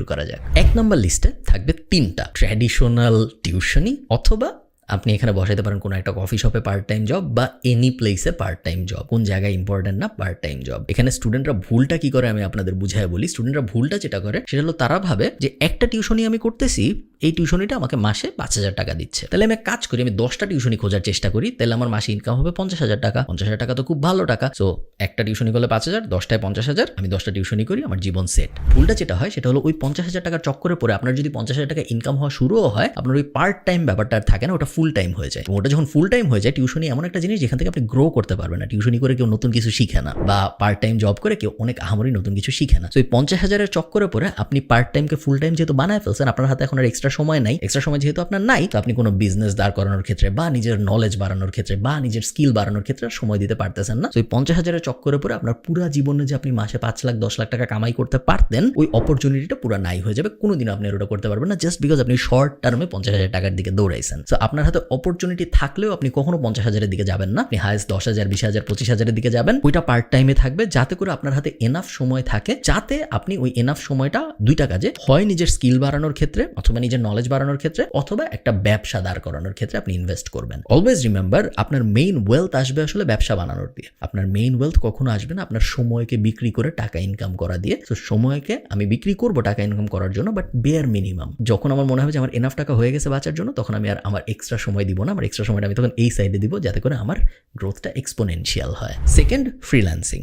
শুরু করা যাক। এক নম্বর লিস্টে থাকবে তিনটা। ট্র্যাডিশনাল টিউশনই অথবা আপনি এখানে বসাইতে পারেন কোনো একটা কফি শপে পার্ট টাইম জব বা এনি প্লেসে পার্ট টাইম জব কোন জায়গায় ইম্পর্টেন্ট না পার্ট টাইম জব এখানে স্টুডেন্টরা ভুলটা কি করে আমি আপনাদের বুঝায় বলি। স্টুডেন্টরা ভুলটা যেটা করে, সেটা হলো তারা ভাবে যে একটা টিউশনই আমি করতেছি এই টিউশনিটা আমাকে মাসে পাঁচ হাজার টাকা দিচ্ছে। তাহলে আমি এক কাজ করি, আমি দশটা টিউশনি খোঁজার চেষ্টা করি, তাহলে আমার মাসে ইনকাম হবে পঞ্চাশ হাজার টাকা। পঞ্চাশ হাজার টাকা তো খুব ভালো টাকা। সো একটা টিউশনি করলে পাঁচ হাজার, দশটায় পঞ্চাশ হাজার, আমি দশটা টিউশনি করি, আমার জীবন সেট ভুলটা যেটা হয়, সেটা হলো ওই পঞ্চাশ হাজার টাকার চক্করে পরে আপনার যদি পঞ্চাশ হাজার টাকা ইনকাম হওয়া শুরুও হয়, আপনার ওই পার্ট টাইম ব্যাপারটা থাকে না, ওটা ফুল টাইম হয়ে যায়। ওটা যখন ফুল টাইম হয়ে যায়, টিউশনি এমন একটা জিনিস যেখান থেকে আপনি গ্রো করতে পারবেন না। টিউশনি করে কেউ নতুন কিছু শিখে না, বা পার্ট টাইম জব করে কেউ অনেক আহামরি নতুন কিছু শিখে না। তো এই পঞ্চাশ হাজারের চক্করে পরে আপনি পার্ট টাইমকে ফুল টাইম যেহেতু বানায় ফেলছেন, আপনার হাতে এখন আর এক্সট্রা সময় নাই এক্সট্রা সময় যেহেতু আপনার নাই, তো আপনি কোনো বিজনেস দাঁড় করানোর ক্ষেত্রে বা নিজের নলেজ বাড়ানোর ক্ষেত্রে বা নিজের স্কিল বাড়ানোর ক্ষেত্রে সময় দিতে পারতেছেন না। তো এই পঞ্চাশ হাজারের চক্করে পরে আপনার পুরো জীবনে যে আপনি মাসে পাঁচ লাখ, দশ লাখ টাকা কামাই করতে পারতেন, ওই অপরচুনিটিটা পুরো নাই হয়ে যাবে। কোনোদিনও আপনি ওটা করতে পারবেন না জাস্ট বিকজ আপনি শর্ট টার্মে পঞ্চাশ হাজার টাকার দিকে দৌড়াইছেন। তো আপনার হাতে অপরচুনিটি থাকলেও আপনি কখনো পঞ্চাশ হাজারের দিকে যাবেন না। আপনি হায়েস্ট দশ হাজার, বিশ হাজার, পঁচিশ হাজারের দিকে যাবেন। ওইটা পার্ট টাইমে থাকবে, যাতে করে আপনার হাতে এনাফ সময় থাকে, যাতে আপনি ওই এনাফ সময়টা দুইটা কাজে হয় নিজের স্কিল বাড়ানোর ক্ষেত্রে অথবা নিজের নলেজ বাড়ানোর ক্ষেত্রে অথবা একটা ব্যবসা দাঁড় করানোর ক্ষেত্রে আপনি ইনভেস্ট করবেন। অলওয়েজ রিমেম্বার আপনার মেইন ওয়েলথ আসবে আসলে ব্যবসা বানানোর দিয়ে। আপনার মেইন ওয়েলথ কখনো আসবে না, আপনার সময়কে বিক্রি করে টাকা ইনকাম করা দিয়ে। তো সময়কে আমি বিক্রি করব টাকা ইনকাম করার জন্য বাট বেয়ার মিনিমাম যখন আমার মনে হবে যে আমার এনাফ টাকা হয়ে গেছে বাঁচার জন্য, তখন আমি আর আমার এক্সট্রা সময় দিব না। আমার এক্সট্রা সময়টা আমি তখন এই সাইডে দিব, যাতে করে আমার গ্রোথটা এক্সপোনেনশিয়াল হয়। Second freelancing